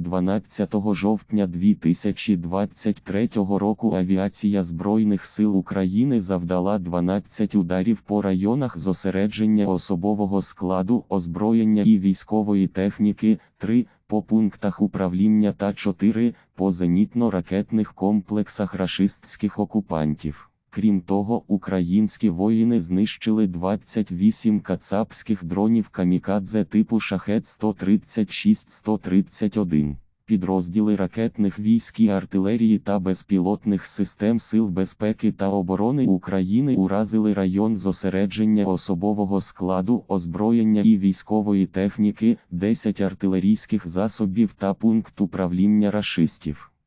12 жовтня 2023 року авіація Збройних сил України завдала 12 ударів по районах зосередження особового складу, озброєння і військової техніки, 3 по пунктах управління та 4 по зенітно-ракетних комплексах рашистських окупантів. Крім того, українські воїни знищили 28 кацапських дронів камікадзе типу шахет 136-131. Підрозділи ракетних військ і артилерії та безпілотних систем Сил безпеки та оборони України уразили район зосередження особового складу, озброєння і військової техніки, 10 артилерійських засобів та пункт управління рашистів.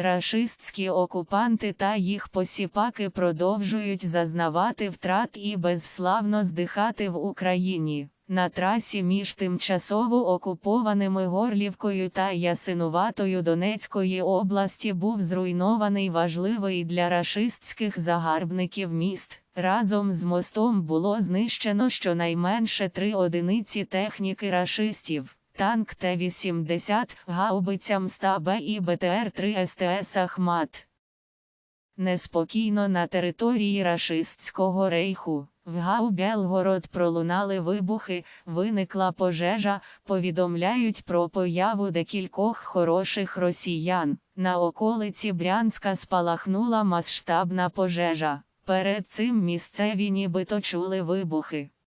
Рашистські окупанти та їх посіпаки продовжують зазнавати втрат і безславно здихати в Україні. На трасі між тимчасово окупованими Горлівкою та Ясинуватою Донецької області був зруйнований важливий для рашистських загарбників міст. Разом з мостом було знищено щонайменше три одиниці техніки рашистів. Танк Т-80, гаубиця МСТА-Б і БТР-3 СТС «Ахмат». Неспокійно на території рашистського рейху. В Гау Белгород пролунали вибухи, виникла пожежа, повідомляють про появу декількох хороших росіян. На околиці Брянська спалахнула масштабна пожежа. Перед цим місцеві нібито чули вибухи.